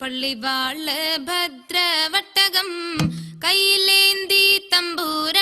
பள்ளி வாழ பத்ர வட்டகம் கையிலேந்தி தம்பூர